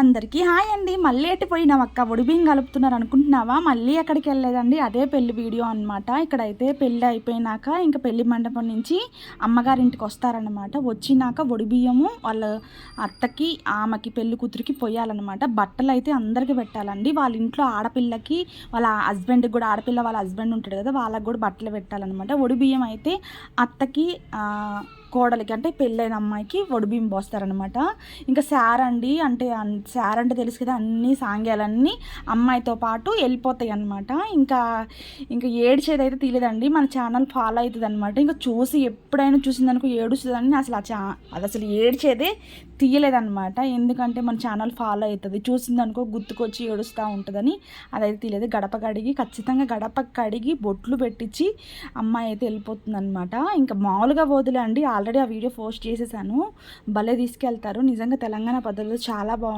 అందరికీ హాయ్ అండి. మళ్ళీ ఎట్టిపోయినాం అక్క? బియ్యం కలుపుతున్నారు అనుకుంటున్నావా? మళ్ళీ ఎక్కడికి వెళ్ళలేదండి. అదే పెళ్ళి వీడియో అనమాట ఇక్కడైతే పెళ్ళి అయిపోయినాక ఇంకా పెళ్ళి మండపం నుంచి అమ్మగారింటికి వస్తారనమాట వచ్చినాక ఒడిబియ్యము వాళ్ళ అత్తకి ఆమెకి పెళ్ళి కూతురికి పోయాలన్నమాట. బట్టలు అయితే అందరికీ పెట్టాలండి. వాళ్ళ ఇంట్లో ఆడపిల్లకి వాళ్ళ హస్బెండ్కి కూడా ఆడపిల్ల వాళ్ళ హస్బెండ్ ఉంటాడు కదా వాళ్ళకి కూడా బట్టలు పెట్టాలన్నమాట. ఒడిబియ్యం అయితే అత్తకి కోడలికి అంటే పెళ్ళైన అమ్మాయికి బియ్యం పోస్తారనమాట ఇంకా శార్ అండి అంటే శార్ అంటే తెలుసు కదా అన్ని సాంగ్యాలన్నీ అమ్మాయితో పాటు వెళ్ళిపోతాయి అనమాట ఇంకా ఇంకా ఏడ్చేది అయితే తెలియదండి మన ఛానల్ ఫాలో అవుతుంది అనమాట ఇంకా చూసి ఎప్పుడైనా చూసిందనుకో ఏడుస్తుందని అసలు ఆ చా అది అసలు ఏడ్చేదే తీయలేదనమాట ఎందుకంటే మన ఛానల్ ఫాలో అవుతుంది చూసిందనుకో గుర్తుకొచ్చి ఏడుస్తూ ఉంటుందని అదైతే తెలియదు గడప కడిగి ఖచ్చితంగా గడప కడిగి బొట్లు పెట్టించి అమ్మాయి అయితే వెళ్ళిపోతుంది అనమాట ఇంకా మామూలుగా వదిలే అండి ఆల్రెడీ ఆ వీడియో పోస్ట్ చేసేసాను. భలే తీసుకెళ్తారు. నిజంగా తెలంగాణ పద్ధతిలో చాలా బాగుంటుంది